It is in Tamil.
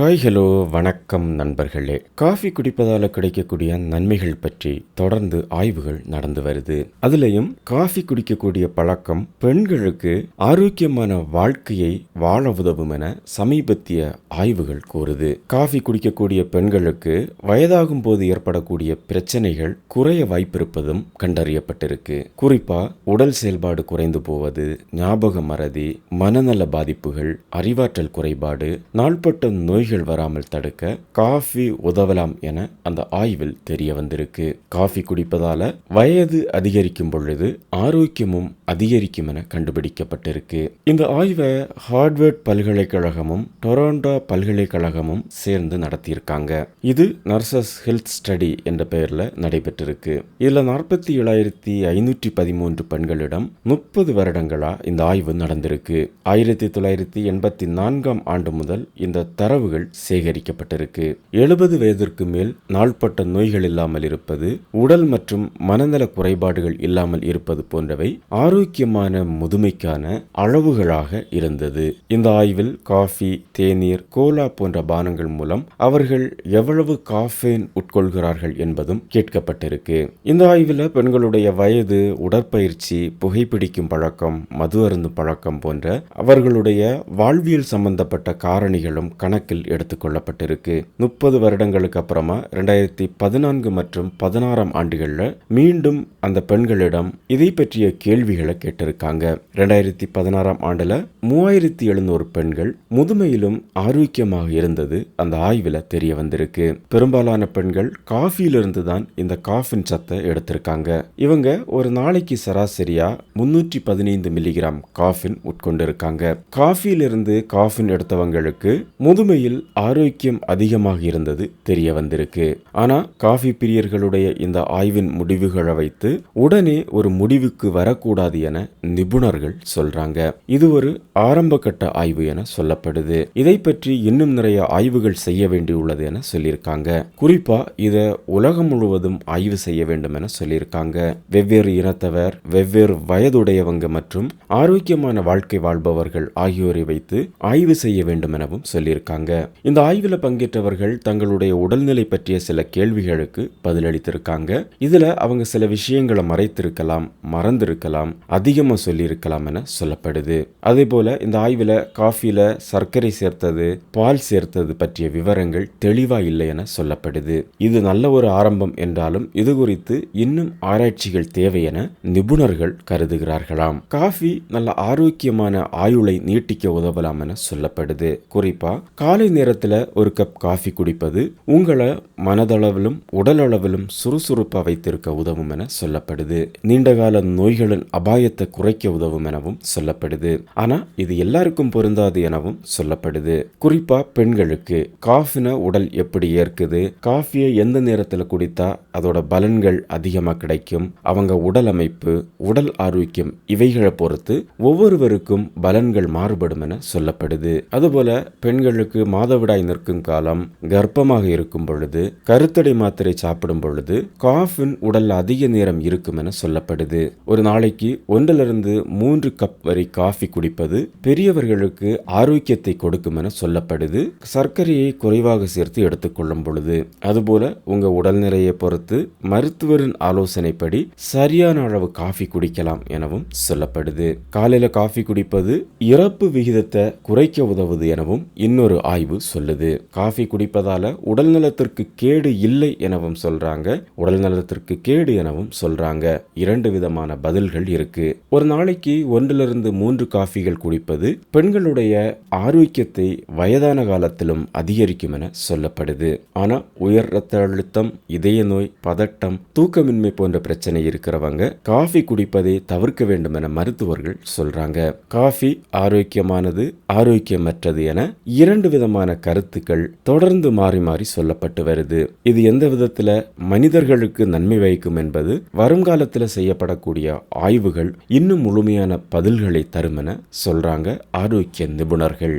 ஹாய் ஹலோ வணக்கம் நண்பர்களே. காஃபி குடிப்பதால் கிடைக்கக்கூடிய நன்மைகள் பற்றி தொடர்ந்து ஆய்வுகள் நடந்து வருது. அதுலயும் காஃபி குடிக்கக்கூடிய பழக்கம் பெண்களுக்கு ஆரோக்கியமான வாழ்க்கையை வாழ உதவும் என சமீபத்திய ஆய்வுகள் கூறுது. காஃபி குடிக்கக்கூடிய பெண்களுக்கு வயதாகும் போது ஏற்படக்கூடிய பிரச்சனைகள் குறைய வாய்ப்பிருப்பதும் கண்டறியப்பட்டிருக்கு. குறிப்பா உடல் செயல்பாடு குறைந்து போவது ஞாபக மறதி மனநல பாதிப்புகள் அறிவாற்றல் குறைபாடு நாள்பட்ட நோய்கள் வராமல் தடுக்க காஃபி உதவலாம் என அந்த ஆய்வில் தெரிய வந்திருக்கு. காஃபி குடிப்பதால வயது அதிகரிக்கும் பொழுது ஆரோக்கியமும் அதிகரிக்கும் என கண்டுபிடிக்கப்பட்டிருக்கு. இந்த ஆய்வை ஹார்ட்வேர்ட் பல்கலைக்கழகமும் டொராண்டோ பல்கலைக்கழகமும் சேர்ந்து நடத்தியிருக்காங்க. இது நர்சஸ் ஹெல்த் ஸ்டடி என்ற பெயர்ல நடைபெற்றிருக்கு. இதுல நாற்பத்தி ஏழாயிரத்தி ஐநூற்றி பதிமூன்று பெண்களிடம் முப்பது வருடங்களா இந்த ஆய்வு நடந்திருக்கு. ஆயிரத்தி தொள்ளாயிரத்தி எண்பத்தி நான்காம் ஆண்டு முதல் இந்த தரவுகள் சேகரிக்கப்பட்டிருக்கு. எழுபது வயதிற்கு மேல் நாள்பட்ட நோய்கள் இல்லாமல் இருப்பது உடல் மற்றும் மனநல குறைபாடுகள் இல்லாமல் இருப்பது போன்றவை ஆரோக்கியமான முதுமைக்கான அளவுகளாக இருந்தது. இந்த ஆய்வில் காஃபி தேநீர் கோலா போன்ற பானங்கள் மூலம் அவர்கள் எவ்வளவு காஃபேன் உட்கொள்கிறார்கள் என்பதும் கேட்கப்பட்டிருக்கு. இந்த ஆய்வில் பெண்களுடைய வயது உடற்பயிற்சி புகைப்பிடிக்கும் பழக்கம் மது அருந்தும் பழக்கம் போன்ற அவர்களுடைய வாழ்வியல் சம்பந்தப்பட்ட காரணிகளும் கணக்கில் எடுத்துக்கொள்ளப்பட்டிருக்கு. முப்பது வருடங்களுக்கு அப்புறமா ரெண்டாயிரத்தி பதினான்கு மற்றும் பதினாறாம் ஆண்டுகளில் மீண்டும் அந்த பெண்களிடம் இதை பற்றிய கேள்விகளை கேட்டிருக்காங்க. ரெண்டாயிரத்தி பதினாறாம் ஆண்டுல மூவாயிரத்தி எழுநூறு பெண்கள் முதுமையிலும் ஆரோக்கியமாக இருந்தது அந்த ஆய்வுல தெரிய வந்திருக்கு. பெரும்பாலான பெண்கள் காஃபியிலிருந்து தான் இந்த காஃபின் சத்தை எடுத்திருக்காங்க. இவங்க ஒரு நாளைக்கு சராசரியா முன்னூற்றி பதினைந்து மில்லிகிராம் காஃபின் உட்கொண்டிருக்காங்க. காஃபியிலிருந்து காஃபின் எடுத்தவங்களுக்கு முதுமையில் ஆரோக்கியம் அதிகமாக இருந்தது தெரிய வந்திருக்கு. ஆனா காஃபி பிரியர்களுடைய இந்த ஆய்வின் முடிவுகளை வைத்து உடனே ஒரு முடிவுக்கு வரக்கூடாது என நிபுணர்கள் சொல்றாங்க. இது ஒரு ஆரம்ப கட்ட ஆய்வு என சொல்லப்படுது. இதை பற்றி இன்னும் நிறைய ஆய்வுகள் செய்ய வேண்டியுள்ளது என சொல்லியிருக்காங்க. குறிப்பா இத உலகம் முழுவதும் ஆய்வு செய்ய வேண்டும் என சொல்லியிருக்காங்க. வெவ்வேறு இனத்தவர் வெவ்வேறு வயதுடையவங்க மற்றும் ஆரோக்கியமான வாழ்க்கை வாழ்பவர்கள் ஆகியோரை வைத்து ஆய்வு செய்ய வேண்டும் எனவும் சொல்லியிருக்காங்க. இந்த ஆய்வில் பங்கேற்றவர்கள் தங்களுடைய உடல்நிலை பற்றிய சில கேள்விகளுக்கு பதிலளித்திருக்காங்க. இதுல அவங்க சில விஷயங்களை மறைத்திருக்கலாம் மறந்திருக்கலாம் அதிகமா சொல்லியிருக்கலாம் என சொல்லப்படுது. அதே போல இந்த ஆய்வில் காஃபில சர்க்கரை சேர்த்தது பால் சேர்த்தது பற்றிய விவரங்கள் தெளிவா இல்லை என சொல்லப்படுது. இது நல்ல ஒரு ஆரம்பம் என்றாலும் இது குறித்து இன்னும் ஆராய்ச்சிகள் தேவை என நிபுணர்கள் கருதுகிறார்களாம். காஃபி நல்ல ஆரோக்கியமான ஆயுளை நீட்டிக்க உதவலாம் என சொல்லப்படுது. குறிப்பா காலை நேரத்தில் ஒரு கப் காஃபி குடிப்பது உங்களை மனதளவிலும் உடல் அளவிலும் சுறுசுறுப்பா வைத்திருக்க உதவும் என சொல்லப்படுது. நீண்டகால நோய்களின் அபாயத்தை குறைக்க உதவும் எனவும் சொல்லப்படுது. ஆனா இது எல்லாருக்கும் பொருந்தாது எனவும் சொல்லப்படுது. குறிப்பா பெண்களுக்கு காஃபின உடல் எப்படி ஏற்குது? காஃபியை எந்த நேரத்தில் குடித்தா அதோட பலன்கள் அதிகமா கிடைக்கும்? அவங்க உடல் அமைப்பு உடல் ஆரோக்கியம் இவைகளை பொறுத்து ஒவ்வொருவருக்கும் பலன்கள் மாறுபடும் என சொல்லப்படுது. அதுபோல பெண்களுக்கு மாதவிடாய் நிற்கும் காலம் கர்ப்பமாக இருக்கும் பொழுது கருத்தடை மாத்திரை சாப்பிடும் பொழுது காஃபின் உடல் அதிக நேரம் இருக்கும் என சொல்லப்படுது. ஒரு நாளைக்கு ஒன்றிலிருந்து மூன்று கப் வரை காஃபி குடிப்பது பெரியவர்களுக்கு ஆரோக்கியத்தை கொடுக்கும் என சொல்லப்படுது. சர்க்கரையை குறைவாக சேர்த்து எடுத்துக்கொள்ளும் பொழுது அதுபோல உங்க உடல்நிலையை பொறுத்து மருத்துவரின் ஆலோசனைப்படி சரியான அளவு காஃபி குடிக்கலாம் எனவும் சொல்லப்படுது. காலையில காஃபி குடிப்பது இறப்பு விகிதத்தை குறைக்க உதவுது எனவும் இன்னொரு ஆய்வு சொல்லுது. காஃபி குடிப்பதால உடல் நலத்திற்கு கேடு இல்லை எனவும் சொல்றாங்க. உடல் நலத்திற்கு கேடு எனவும் சொல்றாங்க. இரண்டு விதமான பதில்கள் இருக்கு. ஒரு நாளைக்கு ஒன்றிலிருந்து மூன்று காஃபிகள் குடிப்பது பெண்களுடைய ஆரோக்கியத்தை வயதான காலத்திலும் அதிகரிக்கும் என சொல்லப்படுது. ஆனா உயர் ரத்த அழுத்தம் இதய நோய் பதட்டம் தூக்கமின்மை போன்ற பிரச்சனை இருக்கிறவங்க காஃபி குடிப்பதை தவிர்க்க வேண்டும் என மருத்துவர்கள் சொல்றாங்க. காஃபி ஆரோக்கியமானது ஆரோக்கியமற்றது என இரண்டு விதமான கருத்துக்கள் தொடர்ந்து மாறி மாறி சொல்லப்பட்டு வருது. இது எந்த விதத்துல மனிதர்களுக்கு நன்மை வைக்கும் என்பது வருங்காலத்துல செய்யப்படக்கூடிய ஆய்வுகள் இன்னும் முழுமையான பதில்களை தரும் என சொல்றாங்க ஆரோக்கிய நிபுணர்கள்.